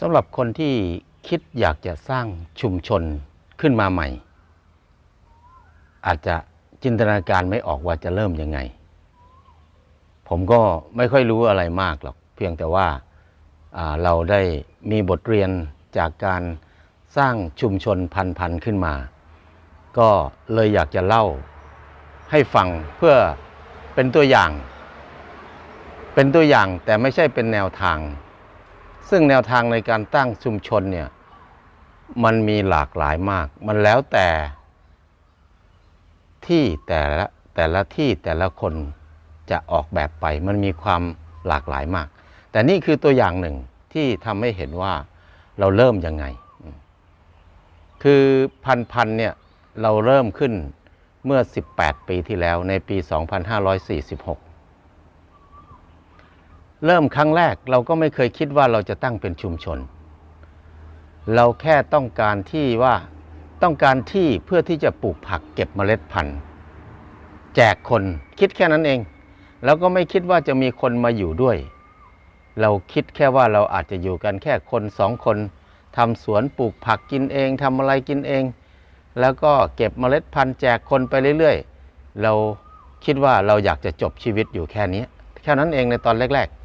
สำหรับคนที่คิดอยากจะสร้างชุมชนขึ้นมาใหม่ อาจจะจินตนาการไม่ออกว่าจะเริ่มยังไง ผมก็ไม่ค่อยรู้อะไรมากหรอก เพียงแต่ว่าาเราได้มีบทเรียนจากการสร้างชุมชนพันๆขึ้นมา ก็เลยอยากจะเล่าให้ฟังเพื่อเป็นตัวอย่าง เป็นตัวอย่างแต่ไม่ใช่เป็นแนวทาง ซึ่งแนวทางในการตั้งชุมชนเนี่ยมันมีหลากหลายมาก มันแล้วแต่ที่แต่ละแต่ละที่แต่ละคนจะออกแบบไป มันมีความหลากหลายมาก แต่นี่คือตัวอย่างหนึ่งที่ทำให้เห็นว่าเราเริ่มยังไง คือพันพันๆเนี่ยเราเริ่มขึ้นเมื่อ 18 ปีที่แล้วในปี 2546 เริ่มครั้งแรกเราก็ไม่เคยคิดว่าเราจะตั้งเป็นชุมชน เราแค่ต้องการที่ว่าต้องการที่เพื่อที่จะปลูกผักเก็บเมล็ดพันธุ์แจกคนคิดแค่นั้นเอง แล้วก็ไม่คิดว่าจะมีคนมาอยู่ด้วย เราคิดแค่ว่าเราอาจจะอยู่กันแค่คนสองคนทำสวนปลูกผักกินเองทำอะไรกินเอง แล้วก็เก็บเมล็ดพันธุ์แจกคนไปเรื่อย ๆ เราคิดว่าเราอยากจะจบชีวิตอยู่แค่นี้ แค่นั้นเองในตอนแรก ๆ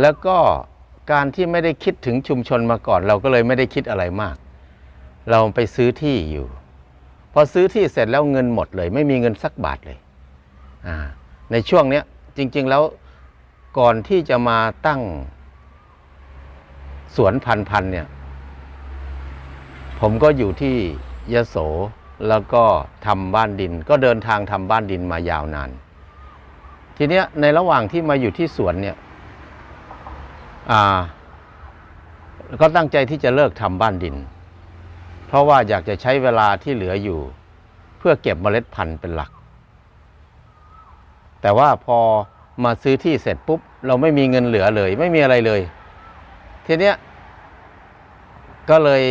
แล้วก็การที่ไม่ได้คิดถึงชุมชนมาก่อน เราก็เลยไม่ได้คิดอะไรมาก เราไปซื้อที่อยู่ พอซื้อที่เสร็จแล้วเงินหมดเลย ไม่มีเงินสักบาทเลย ในช่วงเนี้ยจริง ๆแล้วก่อนที่จะมาตั้งสวนพันพันเนี่ย ผมก็อยู่ที่ยโสแล้วก็ทำบ้านดิน ก็เดินทางทำบ้านดินมายาวนาน ทีเนี้ยในระหว่างที่มาอยู่ที่สวนเนี่ย ก็ตั้งใจที่จะเลิกทำบ้านดิน เพราะว่าอยากจะใช้เวลาที่เหลืออยู่ เพื่อเก็บเมล็ดพันธุ์เป็นหลัก แต่ว่าพอมาซื้อที่เสร็จปุ๊บ เราไม่มีเงินเหลือเลย ไม่มีอะไรเลย ทีเนี้ยก็เลย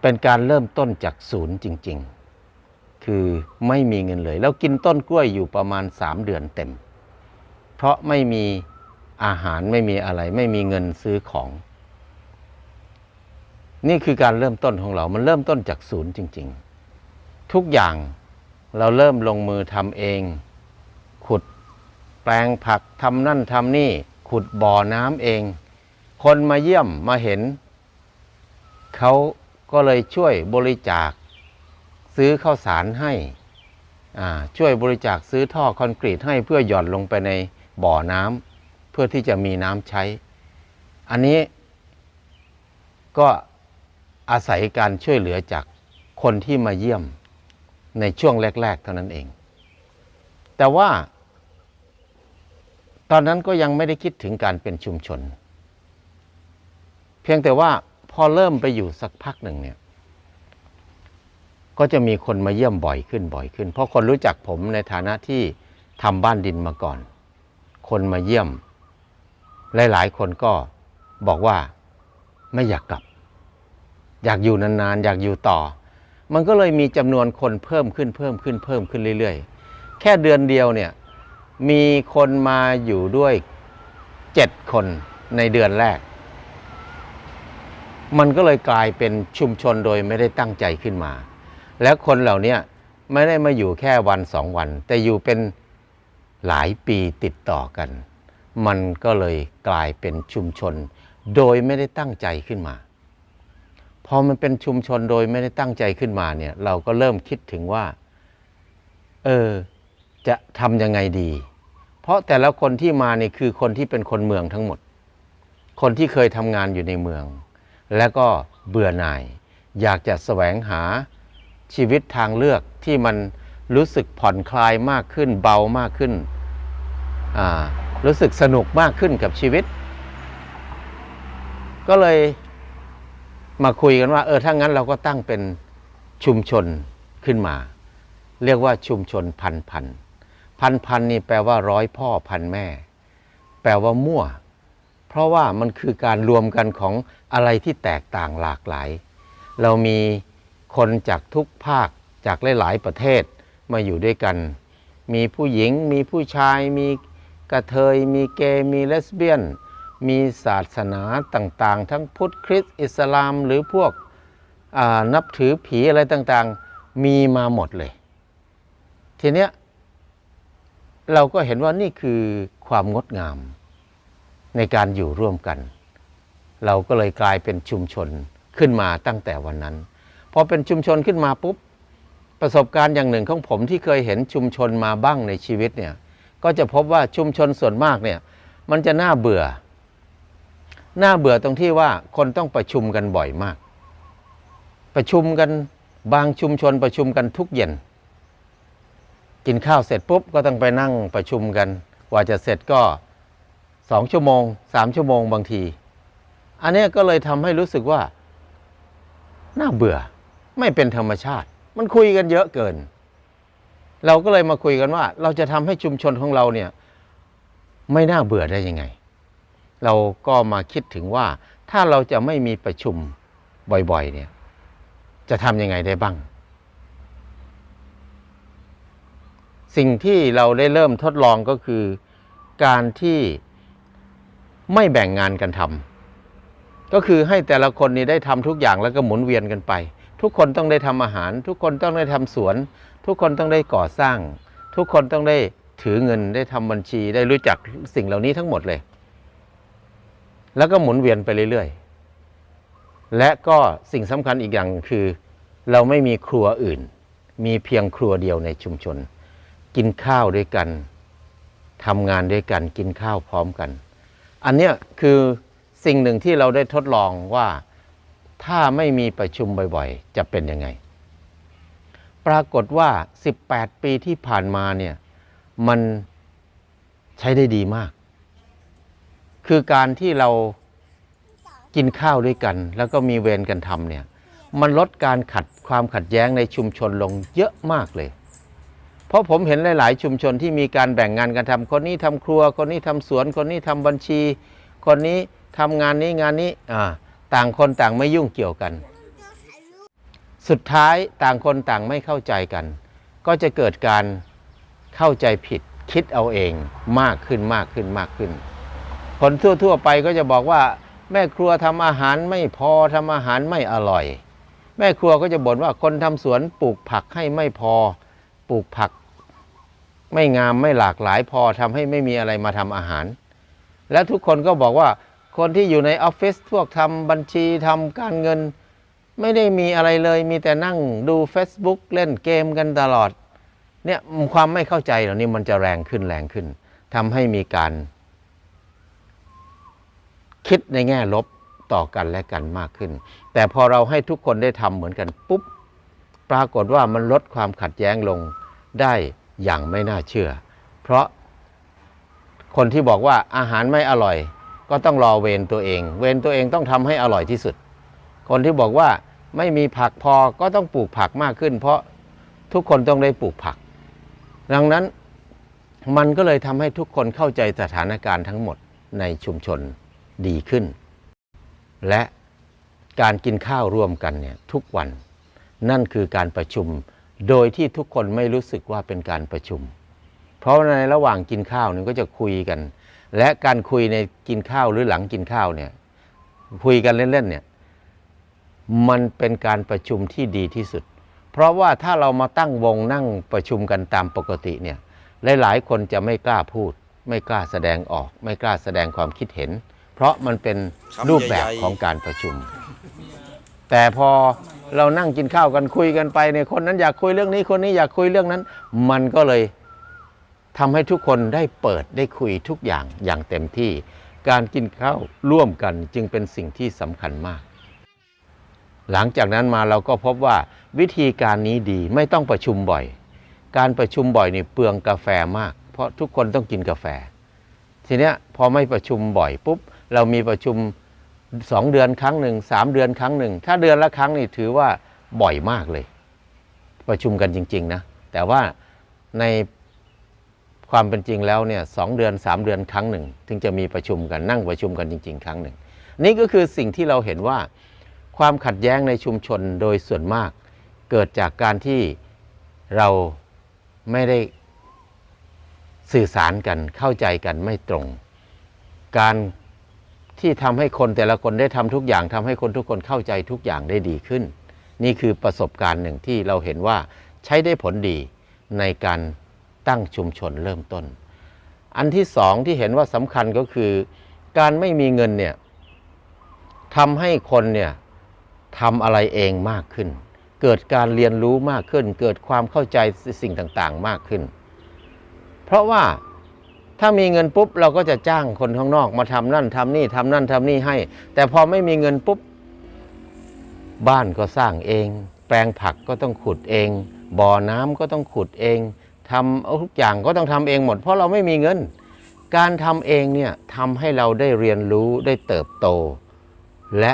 เป็นการเริ่มต้นจากศูนย์จริง ๆ คือไม่มีเงินเลย แล้วกินต้นกล้วยอยู่ประมาณ 3 เดือนเต็ม เพราะไม่มี อาหารไม่มีอะไร ไม่มีเงินซื้อของ นี่คือการเริ่มต้นของเรา มันเริ่มต้นจากศูนย์จริง ๆ ทุกอย่างเราเริ่มลงมือทำเอง ขุดแปลงผักทำนั่นทำนี่ ขุดบ่อน้ำเอง คนมาเยี่ยมมาเห็น เขาก็เลยช่วยบริจาค ซื้อข้าวสารให้ช่วยบริจาคซื้อท่อคอนกรีตให้เพื่อหย่อนลงไปในบ่อน้ำ เพื่อที่จะมีน้ำใช้ อันนี้ก็อาศัยการช่วยเหลือจากคนที่มาเยี่ยมในช่วงแรก ๆ เท่านั้นเอง แต่ว่า ตอนนั้นก็ยังไม่ได้คิดถึงการเป็นชุมชน เพียงแต่ว่าพอเริ่มไปอยู่สักพักหนึ่งเนี่ย ก็จะมีคนมาเยี่ยมบ่อยขึ้นบ่อยขึ้น เพราะคนรู้จักผมในฐานะที่ทำบ้านดินมาก่อน คนมาเยี่ยม หลายๆคนก็บอกว่าไม่อยากกลับ อยากอยู่นานๆ อยากอยู่ต่อ มันก็เลยมีจำนวนคนเพิ่มขึ้นเพิ่มขึ้นเพิ่มขึ้นเรื่อยๆ แค่เดือนเดียวเนี่ยมีคนมาอยู่ด้วยเจ็ดคนในเดือนแรก มันก็เลยกลายเป็นชุมชนโดยไม่ได้ตั้งใจขึ้นมา แล้วคนเหล่านี้ไม่ได้มาอยู่แค่วันสองวัน แต่อยู่เป็นหลายปีติดต่อกัน มันก็เลยกลายเป็นชุมชน โดยไม่ได้ตั้งใจขึ้นมา พอมันเป็นชุมชนโดยไม่ได้ตั้งใจขึ้นมาเนี่ย เราก็เริ่มคิดถึงว่า เออ จะทำยังไงดี เพราะแต่ละคนที่มาเนี่ยคือคนที่เป็นคนเมืองทั้งหมด คนที่เคยทำงานอยู่ในเมือง แล้วก็เบื่อหน่าย อยากจะแสวงหาชีวิตทางเลือกที่มันรู้สึกผ่อนคลายมากขึ้นเบามากขึ้น อ่า รู้สึกสนุกมากขึ้นกับชีวิต ก็เลยมาคุยกันว่า เออถ้างั้นเราก็ตั้งเป็นชุมชนขึ้นมา เรียกว่าชุมชนพันพันพันพันนี่แปลว่าร้อยพ่อพันแม่ แปลว่ามั่ว เพราะว่ามันคือการรวมกันของอะไรที่แตกต่างหลากหลาย เรามีคนจากทุกภาคจากหลาย ๆ ประเทศมาอยู่ด้วยกัน มีผู้หญิงมีผู้ชายมี กระเทยมีเกย์มีเลสเบี้ยน มีศาสนาต่างๆ ทั้งพุทธคริสต์อิสลามหรือพวกนับถือผีอะไรต่างๆ มีมาหมดเลย ทีเนี้ยเราก็เห็นว่านี่คือความงดงามในการอยู่ร่วมกัน เราก็เลยกลายเป็นชุมชนขึ้นมาตั้งแต่วันนั้นพอเป็นชุมชนขึ้นมาปุ๊บประสบการณ์อย่างหนึ่งของผมที่เคยเห็นชุมชนมาบ้างในชีวิตเนี่ย ก็จะพบว่าชุมชนส่วนมากเนี่ยมันจะน่าเบื่อ น่าเบื่อตรงที่ว่าคนต้องประชุมกันบ่อยมาก ประชุมกันบางชุมชนประชุมกันทุกเย็น กินข้าวเสร็จปุ๊บก็ต้องไปนั่งประชุมกัน กว่าจะเสร็จก็สองชั่วโมงสามชั่วโมงบางที อันนี้ก็เลยทำให้รู้สึกว่า น่าเบื่อ ไม่เป็นธรรมชาติ มันคุยกันเยอะเกิน เราก็เลยมาคุยกันว่า เราจะทำให้ชุมชนของเราเนี่ยไม่น่าเบื่อได้ยังไง เราก็มาคิดถึงว่าถ้าเราจะไม่มีประชุมบ่อยๆเนี่ยจะทำยังไงได้บ้าง สิ่งที่เราได้เริ่มทดลองก็คือการที่ไม่แบ่งงานกันทำก็คือให้แต่ละคนนี่ได้ทำทุกอย่างแล้วก็หมุนเวียนกันไป ทุกคนต้องได้ทำอาหาร ทุกคนต้องได้ทำสวน ทุกคนต้องได้ก่อสร้าง ทุกคนต้องได้ถือเงินได้ทำบัญชีได้รู้จักสิ่งเหล่านี้ทั้งหมดเลย แล้วก็หมุนเวียนไปเรื่อยๆ และก็สิ่งสำคัญอีกอย่างคือ เราไม่มีครัวอื่น มีเพียงครัวเดียวในชุมชน กินข้าวด้วยกันทำงานด้วยกันกินข้าวพร้อมกัน อันเนี้ยคือสิ่งหนึ่งที่เราได้ทดลองว่าถ้าไม่มีประชุมบ่อยๆ จะเป็นยังไง ปรากฏว่า 18 ปีที่ผ่านมาเนี่ยมันใช้ได้ดีมาก คือการที่เรากินข้าวด้วยกัน แล้วก็มีเวรกันทำเนี่ยมันลดการขัดความขัดแย้งในชุมชนลงเยอะมากเลย เพราะผมเห็นหลาย ๆ ชุมชนที่มีการแบ่งงานกันทำคนนี้ทำครัว คนนี้ทำสวน คนนี้ทำบัญชี คนนี้ทำงานนี้งานนี้อ่าต่างคนต่างไม่ยุ่งเกี่ยวกัน สุดท้ายต่างคนต่างไม่เข้าใจกัน ก็จะเกิดการเข้าใจผิดคิดเอาเองมากขึ้นมากขึ้นมากขึ้น คนทั่วๆไปก็จะบอกว่า แม่ครัวทำอาหารไม่พอทำอาหารไม่อร่อย แม่ครัวก็จะบ่นว่าคนทำสวนปลูกผักให้ไม่พอปลูกผัก ไม่งามไม่หลากหลายพอทำให้ไม่มีอะไรมาทำอาหาร และทุกคนก็บอกว่าคนที่อยู่ในออฟฟิศพวกทำบัญชีทำการเงิน ไม่ได้มีอะไรเลยมีแต่นั่งดู Facebook เล่นเกมกันตลอดเนี่ยความไม่เข้าใจเหล่านี้มันจะแรงขึ้นแรงขึ้นทำให้มีการ คิดในแง่ลบต่อกันและกันมากขึ้น แต่พอเราให้ทุกคนได้ทำเหมือนกันปุ๊บปรากฏว่ามันลดความขัดแย้งลงได้อย่างไม่น่าเชื่อ เพราะคนที่บอกว่าอาหารไม่อร่อย ก็ต้องรอเวรตัวเอง เวรตัวเองต้องทำให้อร่อยที่สุด คนที่บอกว่าไม่มีผักพอก็ต้องปลูกผักมากขึ้น เพราะทุกคนต้องได้ปลูกผัก ดังนั้นมันก็เลยทำให้ทุกคนเข้าใจสถานการณ์ทั้งหมดในชุมชนดีขึ้น และการกินข้าวร่วมกันเนี่ยทุกวัน นั่นคือการประชุมโดยที่ทุกคนไม่รู้สึกว่าเป็นการประชุม เพราะในระหว่างกินข้าวเนี่ยก็จะคุยกัน และการคุยในกินข้าวหรือหลังกินข้าวเนี่ยคุยกันเล่นๆเนี่ย มันเป็นการประชุมที่ดีที่สุด เพราะว่าถ้าเรามาตั้งวงนั่งประชุมกันตามปกติเนี่ยหลายๆคนจะไม่กล้าพูด ไม่กล้าแสดงออก ไม่กล้าแสดงความคิดเห็น เพราะมันเป็นรูปแบบของการประชุม แต่พอเรานั่งกินข้าวกันคุยกันไปเนี่ยคนนั้นอยากคุยเรื่องนี้คนนี้อยากคุยเรื่องนั้น มันก็เลยทำให้ทุกคนได้เปิดได้คุยทุกอย่างอย่างเต็มที่ การกินข้าวร่วมกันจึงเป็นสิ่งที่สำคัญมาก หลังจากนั้นมาเราก็พบว่าวิธีการนี้ดีไม่ต้องประชุมบ่อย การประชุมบ่อยนี่เปลืองกาแฟมาก เพราะทุกคนต้องกินกาแฟ ทีเนี้ยพอไม่ประชุมบ่อยปุ๊บเรามีประชุมสองเดือนครั้งหนึ่งสามเดือนครั้งหนึ่ง ถ้าเดือนละครั้งนี่ถือว่าบ่อยมากเลย ประชุมกันจริง ๆ นะ แต่ว่าในความเป็นจริงแล้วเนี่ยสองเดือนสามเดือนครั้งหนึ่งถึงจะมีประชุมกันนั่งประชุมกันจริง ๆ ครั้งหนึ่ง นี่ก็คือสิ่งที่เราเห็นว่า ความขัดแย้งในชุมชนโดยส่วนมาก เกิดจากการที่เราไม่ได้สื่อสารกันเข้าใจกันไม่ตรง การที่ทำให้คนแต่ละคนได้ทำทุกอย่างทำให้คนทุกคนเข้าใจทุกอย่างได้ดีขึ้น นี่คือประสบการณ์หนึ่งที่เราเห็นว่าใช้ได้ผลดีในการตั้งชุมชนเริ่มต้น อันที่สองที่เห็นว่าสำคัญก็คือ การไม่มีเงินเนี่ยทำให้คนเนี่ย ทำอะไรเองมากขึ้น เกิดการเรียนรู้มากขึ้น เกิดความเข้าใจสิ่งต่างๆมากขึ้น เพราะว่าถ้ามีเงินปุ๊บเราก็จะจ้างคนข้างนอกมาทำนั่นทำนี่ทำนั่นทำนี่ให้ แต่พอไม่มีเงินปุ๊บ บ้านก็สร้างเอง แปลงผักก็ต้องขุดเอง บ่อน้ำก็ต้องขุดเองทำเอาทุกอย่างก็ต้องทำเองหมด เพราะเราไม่มีเงิน การทำเองเนี่ยทำให้เราได้เรียนรู้ได้เติบโต และ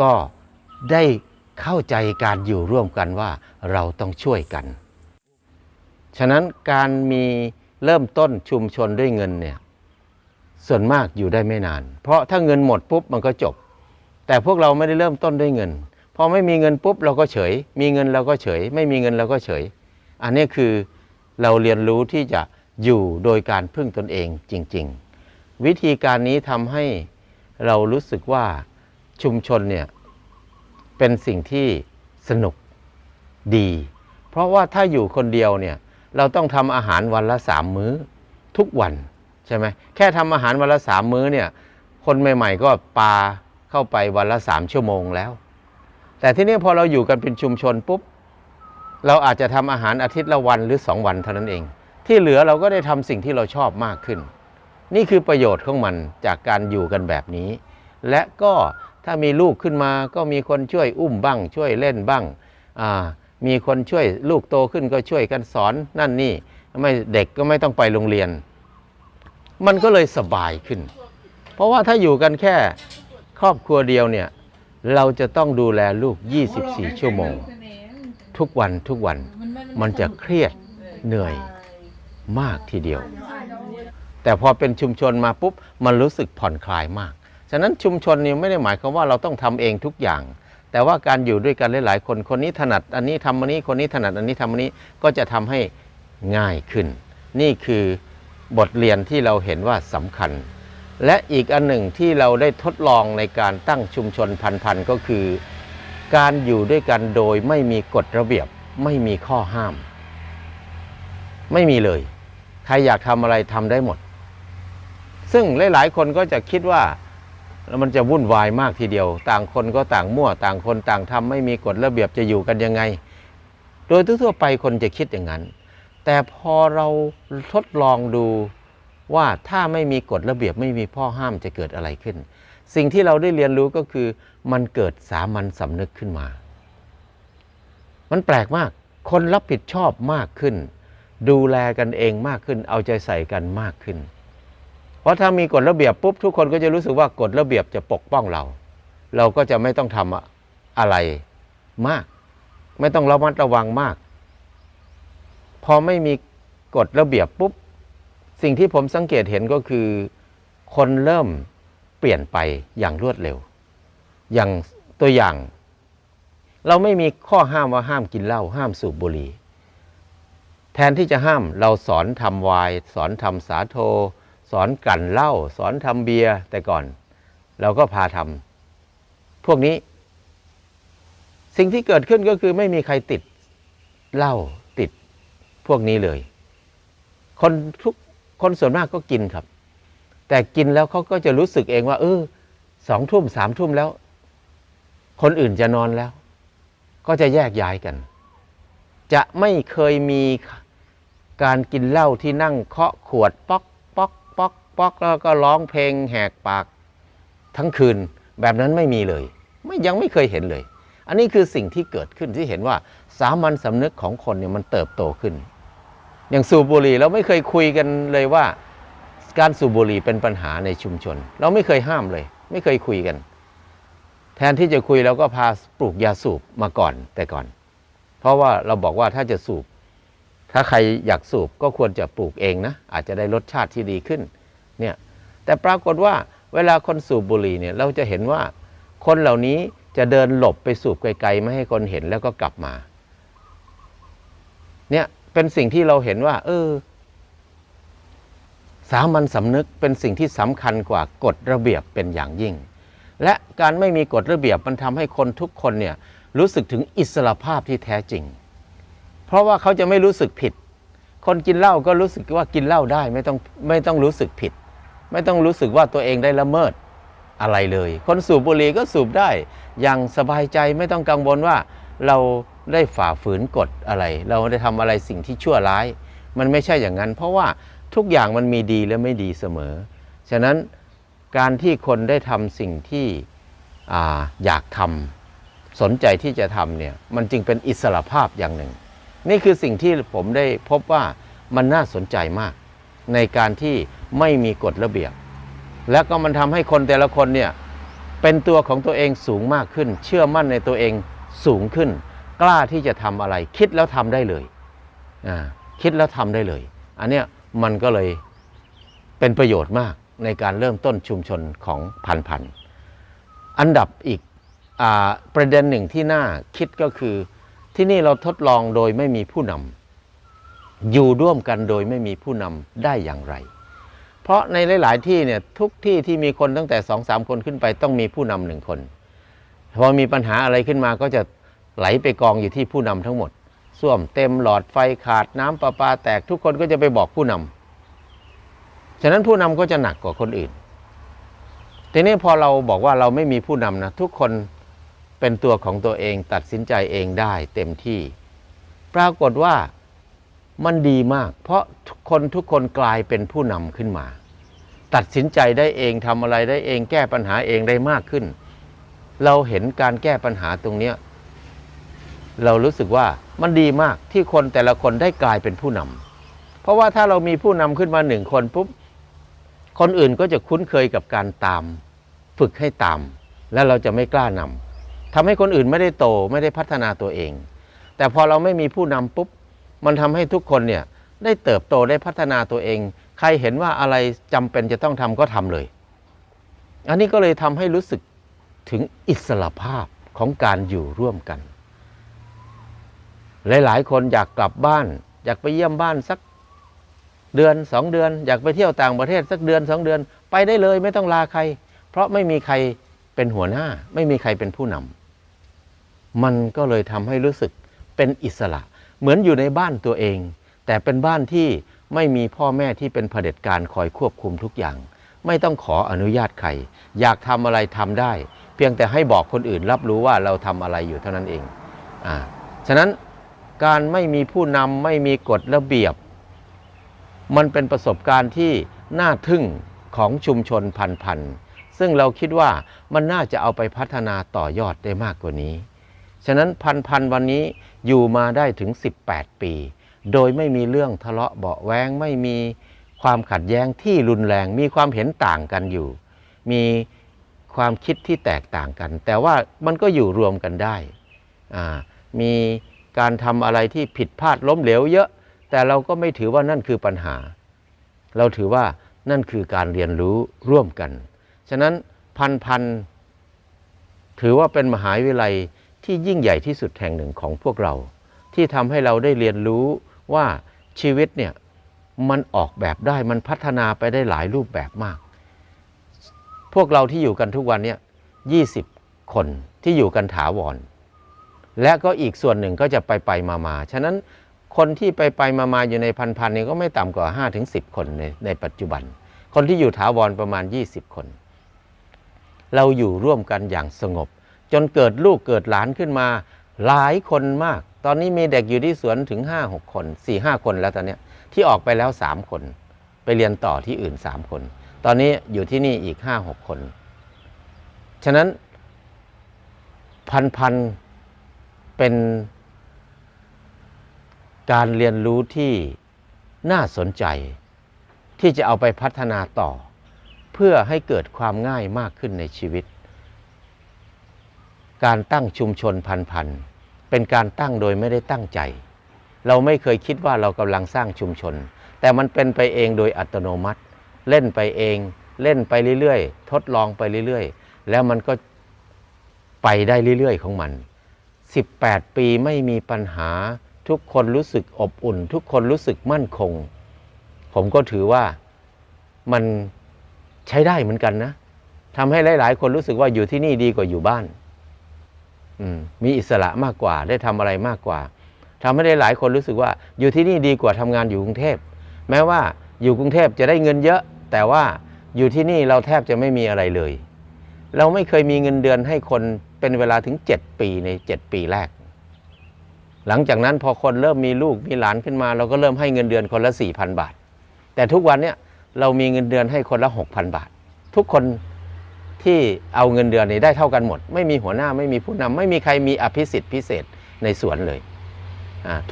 ก็ ได้เข้าใจการอยู่ร่วมกันว่าเราต้องช่วยกัน ฉะนั้นการมีเริ่มต้นชุมชนด้วยเงินเนี่ยส่วนมากอยู่ได้ไม่นาน เพราะถ้าเงินหมดปุ๊บมันก็จบ แต่พวกเราไม่ได้เริ่มต้นด้วยเงิน พอไม่มีเงินปุ๊บเราก็เฉย มีเงินเราก็เฉย ไม่มีเงินเราก็เฉย อันนี้คือเราเรียนรู้ที่จะอยู่โดยการพึ่งตนเองจริง ๆ วิธีการนี้ทำให้เรารู้สึกว่าชุมชนเนี่ย เป็นสิ่งที่สนุกดี เพราะว่าถ้าอยู่คนเดียวเนี่ยเราต้องทำอาหารวันละสามมื้อทุกวันใช่ไหมแค่ทำอาหารวันละสามมื้อเนี่ยคนใหม่ ๆ ก็ปาเข้าไปวันละสามชั่วโมงแล้ว แต่ที่นี่พอเราอยู่กันเป็นชุมชนปุ๊บเราอาจจะทำอาหารอาทิตย์ละวันหรือสองวันเท่านั้นเอง ที่เหลือเราก็ได้ทำสิ่งที่เราชอบมากขึ้น นี่คือประโยชน์ของมันจากการอยู่กันแบบนี้ และก็ ถ้ามีลูกขึ้นมาก็มีคนช่วยอุ้มบ้าง ช่วยเล่นบ้างมีคนช่วยลูกโตขึ้นก็ช่วยกันสอนนั่นนี่ไม่เด็กก็ไม่ต้องไปโรงเรียน มันก็เลยสบายขึ้น เพราะว่าถ้าอยู่กันแค่ครอบครัวเดียวเนี่ยเราจะต้องดูแลลูก 24 ชั่วโมง ทุกวันทุกวันมันจะเครียดเหนื่อยมากทีเดียว แต่พอเป็นชุมชนมาปุ๊บ มันรู้สึกผ่อนคลายมากะนั้นชุมชนนี่ไม่ได้หมายความว่าเราต้องทำเองทุกอย่าง แต่ว่าการอยู่ด้วยกันหลายๆคนคนนี้ถนัด อันนี้ทำอันนี้คนนี้ถนัดอันนี้ทำอันนี้ก็จะทำให้ง่ายขึ้น นี่คือบทเรียนที่เราเห็นว่าสำคัญ และอีกอันหนึ่งที่เราได้ทดลองในการตั้งชุมชนพันๆก็คือ การอยู่ด้วยกันโดยไม่มีกฎระเบียบไม่มีข้อห้าม ไม่มีเลย ใครอยากทำอะไรทำได้หมด ซึ่งหลาย ๆ คนก็จะคิดว่า แล้วมันจะวุ่นวายมากทีเดียว ต่างคนก็ต่างมั่วต่างคนต่างทำไม่มีกฎระเบียบจะอยู่กันยังไง โดยทั่วๆไปคนจะคิดอย่างนั้น แต่พอเราทดลองดูว่าถ้าไม่มีกฎระเบียบไม่มีข้อห้ามจะเกิดอะไรขึ้น สิ่งที่เราได้เรียนรู้ก็คือมันเกิดสามัญสำนึกขึ้นมา มันแปลกมาก คนรับผิดชอบมากขึ้น ดูแลกันเองมากขึ้น เอาใจใส่กันมากขึ้น ราะถ้ามีกฎระเบียบปุ๊บทุกคนก็จะรู้สึกว่ากฎระเบียบจะปกป้องเรา เราก็จะไม่ต้องทำอะไรมาก ไม่ต้องระมัดระวังมาก พอไม่มีกฎระเบียบปุ๊บ สิ่งที่ผมสังเกตเห็นก็คือ คนเริ่มเปลี่ยนไปอย่างรวดเร็ว อย่างตัวอย่าง เราไม่มีข้อห้ามว่าห้ามกินเหล้าห้ามสูบบุหรี่แทนที่จะห้ามเราสอนทำวน์สอนทำสาโท สอนกลั่นเหล้าสอนทำเบียร์แต่ก่อน เราก็พาทำพวกนี้ สิ่งที่เกิดขึ้นก็คือไม่มีใครติดเหล้าติดพวกนี้เลย คนทุกคนส่วนมากก็กินครับ แต่กินแล้วเขาก็จะรู้สึกเองว่า เออสองทุ่มสามทุ่มแล้ว คนอื่นจะนอนแล้ว ก็จะแยกย้ายกัน จะไม่เคยมีการกินเหล้าที่นั่งเคาะขวดป๊อก ป๊อกแล้วก็ร้องเพลงแหกปากทั้งคืน แบบนั้นไม่มีเลย ไม่ยังไม่เคยเห็นเลย อันนี้คือสิ่งที่เกิดขึ้นที่เห็นว่าสามัญสำนึกของคนเนี่ยมันเติบโตขึ้น อย่างสูบบุหรี่เราไม่เคยคุยกันเลยว่า การสูบบุหรี่เป็นปัญหาในชุมชน เราไม่เคยห้ามเลย ไม่เคยคุยกัน แทนที่จะคุยเราก็พาปลูกยาสูบมาก่อนแต่ก่อน เพราะว่าเราบอกว่าถ้าจะสูบถ้าใครอยากสูบก็ควรจะปลูกเองนะ อาจจะได้รสชาติที่ดีขึ้น เนี่ยแต่ปรากฏว่าเวลาคนสูบบุหรี่เนี่ยเราจะเห็นว่าคนเหล่านี้จะเดินหลบไปสูบไกลๆไม่ให้คนเห็นแล้วก็กลับมาเนี่ยเป็นสิ่งที่เราเห็นว่า เออ สามัญสำนึกเป็นสิ่งที่สำคัญกว่ากฎระเบียบเป็นอย่างยิ่ง และการไม่มีกฎระเบียบมันทำให้คนทุกคนเนี่ยรู้สึกถึงอิสระภาพที่แท้จริง เพราะว่าเขาจะไม่รู้สึกผิด คนกินเหล้าก็รู้สึกว่ากินเหล้าได้ไม่ต้องไม่ต้องรู้สึกผิด ไม่ต้องรู้สึกว่าตัวเองได้ละเมิดอะไรเลย คนสูบบุหรี่ก็สูบได้อย่างสบายใจไม่ต้องกังวลว่าเราได้ฝ่าฝืนกฎอะไร เราได้ทำอะไรสิ่งที่ชั่วร้าย มันไม่ใช่อย่างนั้น เพราะว่าทุกอย่างมันมีดีและไม่ดีเสมอ ฉะนั้นการที่คนได้ทำสิ่งที่ออยากทำสนใจที่จะทำเนี่ยมันจึงเป็นอิสระภาพอย่างหนึ่ง นี่คือสิ่งที่ผมได้พบว่ามันน่าสนใจมาก ในการที่ ไม่มีกฎระเบียบ และก็มันทำให้คนแต่ละคนเนี่ยเป็นตัวของตัวเองสูงมากขึ้น เชื่อมั่นในตัวเองสูงขึ้น กล้าที่จะทำอะไร คิดแล้วทำได้เลยอ่าคิดแล้วทำได้เลย อันเนี้ยมันก็เลยเป็นประโยชน์มากในการเริ่มต้นชุมชนของพันพันอันดับอีกอประเด็นหนึ่งที่น่าคิดก็คือ ที่นี่เราทดลองโดยไม่มีผู้นำอยู่ร่วมกันโดยไม่มีผู้นำได้อย่างไร เพราะในหลาย ๆ ที่เนี่ยทุกที่ที่มีคนตั้งแต่สองสามคนขึ้นไปต้องมีผู้นำหนึ่งคน พอมีปัญหาอะไรขึ้นมาก็จะไหลไปกองอยู่ที่ผู้นำทั้งหมดส้วมเต็มหลอดไฟขาดน้ำประปาแตกทุกคนก็จะไปบอกผู้นำฉะนั้นผู้นำก็จะหนักกว่าคนอื่น ทีนี้พอเราบอกว่าเราไม่มีผู้นำนะทุกคนเป็นตัวของตัวเองตัดสินใจเองได้เต็มที่ ปรากฏว่า มันดีมาก เพราะทุกคนทุกคนกลายเป็นผู้นำขึ้นมา ตัดสินใจได้เองทำอะไรได้เองแก้ปัญหาเองได้มากขึ้น เราเห็นการแก้ปัญหาตรงนี้เรารู้สึกว่ามันดีมากที่คนแต่ละคนได้กลายเป็นผู้นำเพราะว่าถ้าเรามีผู้นำขึ้นมาหนึ่งคนปุ๊บคนอื่นก็จะคุ้นเคยกับการตาม ฝึกให้ตาม แล้วเราจะไม่กล้านำทำให้คนอื่นไม่ได้โตไม่ได้พัฒนาตัวเอง แต่พอเราไม่มีผู้นำปุ๊บ มันทำให้ทุกคนเนี่ยได้เติบโตได้พัฒนาตัวเอง ใครเห็นว่าอะไรจำเป็นจะต้องทำก็ทำเลย อันนี้ก็เลยทำให้รู้สึกถึงอิสระภาพของการอยู่ร่วมกัน หลายๆ คนอยากกลับบ้าน อยากไปเยี่ยมบ้านสักเดือนสองเดือน อยากไปเที่ยวต่างประเทศสักเดือนสองเดือน ไปได้เลยไม่ต้องลาใคร เพราะไม่มีใครเป็นหัวหน้า ไม่มีใครเป็นผู้นำมันก็เลยทำให้รู้สึกเป็นอิสระ เหมือนอยู่ในบ้านตัวเอง แต่เป็นบ้านที่ไม่มีพ่อแม่ที่เป็นเผด็จการคอยควบคุมทุกอย่าง ไม่ต้องขออนุญาตใคร อยากทำอะไรทำได้ เพียงแต่ให้บอกคนอื่นรับรู้ว่าเราทำอะไรอยู่เท่านั้นเองอ่าฉะนั้นการไม่มีผู้นำไม่มีกฎระเบียบ มันเป็นประสบการณ์ที่น่าทึ่งของชุมชนพันพันๆซึ่งเราคิดว่ามันน่าจะเอาไปพัฒนาต่อยอดได้มากกว่านี้ ฉะนั้นพันพันวันนี้ อยู่มาได้ถึง 18 ปี โดยไม่มีเรื่องทะเลาะเบาแวงไม่มีความขัดแย้งที่รุนแรง มีความเห็นต่างกันอยู่ มีความคิดที่แตกต่างกัน แต่ว่ามันก็อยู่รวมกันได้มีการทำอะไรที่ผิดพลาดล้มเหลวเยอะ แต่เราก็ไม่ถือว่านั่นคือปัญหา เราถือว่านั่นคือการเรียนรู้ร่วมกัน ฉะนั้นพันพันถือว่าเป็นมหาวิทยาลัย ที่ยิ่งใหญ่ที่สุดแห่งหนึ่งของพวกเรา ที่ทำให้เราได้เรียนรู้ว่าชีวิตเนี่ยมันออกแบบได้มันพัฒนาไปได้หลายรูปแบบมาก พวกเราที่อยู่กันทุกวันเนี่ยยีคนที่อยู่กันถาวร และก็อีกส่วนหนึ่งก็จะไปไปมามาฉะนั้นคนที่ไปไปมามาอยู่ในพันพันนี่ก็ไม่ต่ำกว่า5ถึง10คนในในปัจจุบัน คนที่อยู่ถาวรประมาณ 20 คน เราอยู่ร่วมกันอย่างสงบ จนเกิดลูกเกิดหลานขึ้นมา หลายคนมาก ตอนนี้มีเด็กอยู่ที่สวนถึง 5 6 คน 4 5 คนแล้วตอนนี้ที่ออกไปแล้ว 3 คน ไปเรียนต่อที่อื่น 3 คน ตอนนี้อยู่ที่นี่อีก 5 6 คน ฉะนั้นพันพันเป็นการเรียนรู้ที่น่าสนใจ ที่จะเอาไปพัฒนาต่อ เพื่อให้เกิดความง่ายมากขึ้นในชีวิต การตั้งชุมชนพันพันเป็นการตั้งโดยไม่ได้ตั้งใจ เราไม่เคยคิดว่าเรากำลังสร้างชุมชน แต่มันเป็นไปเองโดยอัตโนมัติ เล่นไปเอง เล่นไปเรื่อยๆ ทดลองไปเรื่อยๆ แล้วมันก็ไปได้เรื่อยๆ ของมัน 18 ปีไม่มีปัญหา ทุกคนรู้สึกอบอุ่น ทุกคนรู้สึกมั่นคง ผมก็ถือว่ามันใช้ได้เหมือนกันนะทำให้หลาย ๆ คนรู้สึกว่าอยู่ที่นี่ดีกว่าอยู่บ้าน มีอิสระมากกว่าได้ทำอะไรมากกว่าทำให้ได้หลายคนรู้สึกว่า อยู่ที่นี่ดีกว่าทำงานอยู่กรุงเทพ แม้ว่าอยู่กรุงเทพจะได้เงินเยอะ แต่ว่าอยู่ที่นี่เราแทบจะไม่มีอะไรเลย เราไม่เคยมีเงินเดือนให้คนเป็นเวลาถึง 7 ปีใน 7 ปีแรก หลังจากนั้นพอคนเริ่มมีลูกมีหลานขึ้นมา เราก็เริ่มให้เงินเดือนคนละ4,000 บาท แต่ทุกวันเนี้ยเรามีเงินเดือนให้คนละ6,000 บาท ทุกคน ที่เอาเงินเดือนนี้ได้เท่ากันหมด ไม่มีหัวหน้าไม่มีผู้นำไม่มีใครมีอภิสิทธิ์พิเศษในสวนเลย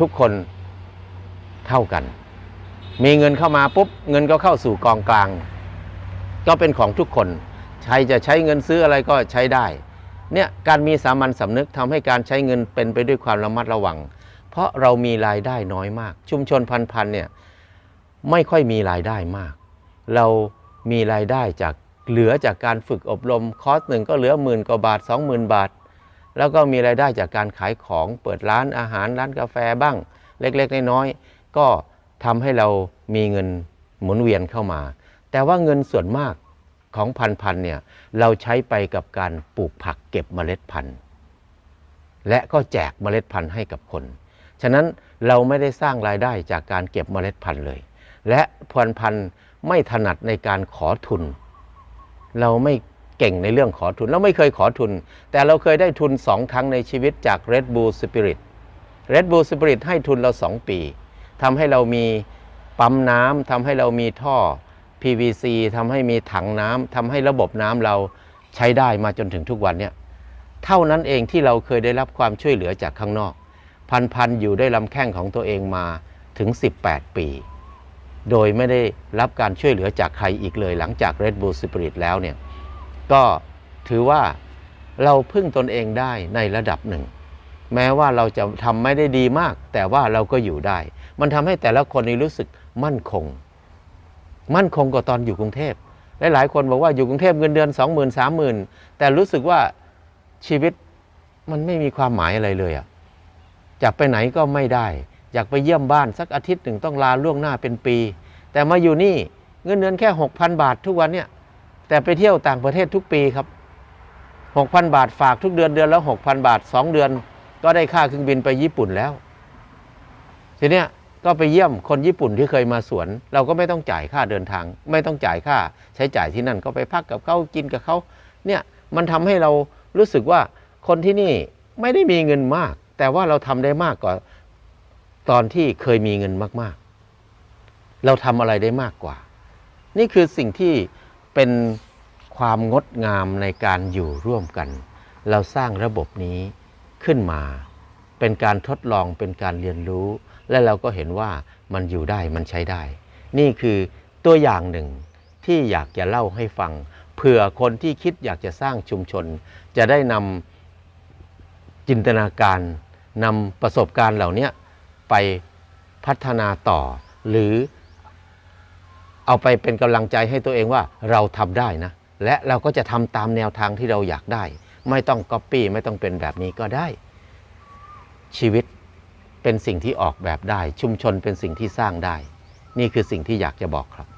ทุกคนเท่ากัน มีเงินเข้ามาปุ๊บเงินก็เข้าสู่กองกลาง ก็เป็นของทุกคนใครจะใช้เงินซื้ออะไรก็ใช้ได้เนี่ยการมีสามัญสำนึกทำให้การใช้เงินเป็นไปด้วยความระมัดระวัง เพราะเรามีรายได้น้อยมาก ชุมชนพันพันเนี่ยไม่ค่อยมีรายได้มาก เรามีรายได้จาก เหลือจากการฝึกอบรมคอร์สหนึ่งก็เหลือหมื่นกว่าบาท 20,000 บาท แล้วก็มีรายได้จากการขายของเปิดร้านอาหารร้านกาแฟบ้าง เล็กๆ น้อยๆก็ทำให้เรามีเงินหมุนเวียนเข้ามา แต่ว่าเงินส่วนมากของพันพันเนี่ยเราใช้ไปกับการปลูกผักเก็บเมล็ดพันธุ์ และก็แจกเมล็ดพันธุ์ให้กับคน ฉะนั้นเราไม่ได้สร้างรายได้จากการเก็บเมล็ดพันธุ์เลย และพันพันไม่ถนัดในการขอทุน เราไม่เก่งในเรื่องขอทุน เราไม่เคยขอทุน แต่เราเคยได้ทุนสองครั้งในชีวิตจาก Red Bull Spirit Red Bull Spirit ให้ทุนเราสองปีทำให้เรามีปั๊มน้ำทำให้เรามีท่อ PVC ทำให้มีถังน้ำทำให้ระบบน้ำเราใช้ได้มาจนถึงทุกวันเนี่ยเท่านั้นเองที่เราเคยได้รับความช่วยเหลือจากข้างนอก พันพันอยู่ได้ลำแข้งของตัวเองมาถึง 18 ปี โดยไม่ได้รับการช่วยเหลือจากใครอีกเลย หลังจาก Red Bull Spirit แล้วเนี่ยก็ถือว่าเราพึ่งตนเองได้ในระดับหนึ่ง แม้ว่าเราจะทำไม่ได้ดีมาก แต่ว่าเราก็อยู่ได้ มันทำให้แต่ละคนนี้รู้สึกมั่นคง มั่นคงกว่าตอนอยู่กรุงเทพหลายคนบอกว่าอยู่กรุงเทพเงินเดือน 2 0 0 0 0 3 0,000 แต่รู้สึกว่าชีวิตมันไม่มีความหมายอะไรเลยอะอยากไปไหนก็ไม่ได้ อยากไปเยี่ยมบ้านสักอาทิตย์หนึ่งต้องลาล่วงหน้าเป็นปี แต่มาอยู่นี่เงินเดือนแค่ 6,000 บาททุกวันเนี่ยแต่ไปเที่ยวต่างประเทศทุกปีครับ 6,000 บาทฝากทุกเดือนเดือนแล้ว 6,000 บาท 2 เดือน ก็ได้ค่าเครื่องบินไปญี่ปุ่นแล้ว ทีเนี้ยก็ไปเยี่ยมคนญี่ปุ่นที่เคยมาสวน เราก็ไม่ต้องจ่ายค่าเดินทาง ไม่ต้องจ่ายค่าใช้จ่ายที่นั่นก็ไปพักกับเขากินกับเขาเนี่ยมันทำให้เรารู้สึกว่าคนที่นี่ไม่ได้มีเงินมาก แต่ว่าเราทำได้มากกว่า ตอนที่เคยมีเงินมากๆ เราทำอะไรได้มากกว่า นี่คือสิ่งที่เป็นความงดงามในการอยู่ร่วมกัน เราสร้างระบบนี้ขึ้นมา เป็นการทดลองเป็นการเรียนรู้ และเราก็เห็นว่ามันอยู่ได้มันใช้ได้ นี่คือตัวอย่างหนึ่งที่อยากจะเล่าให้ฟังเผื่อคนที่คิดอยากจะสร้างชุมชน จะได้นำจินตนาการนำประสบการณ์เหล่านี้ ไปพัฒนาต่อ หรือเอาไปเป็นกำลังใจให้ตัวเองว่าเราทำได้นะ และเราก็จะทำตามแนวทางที่เราอยากได้ ไม่ต้องก๊อปปี้ไม่ต้องเป็นแบบนี้ก็ได้ ชีวิตเป็นสิ่งที่ออกแบบได้ ชุมชนเป็นสิ่งที่สร้างได้ นี่คือสิ่งที่อยากจะบอกครับ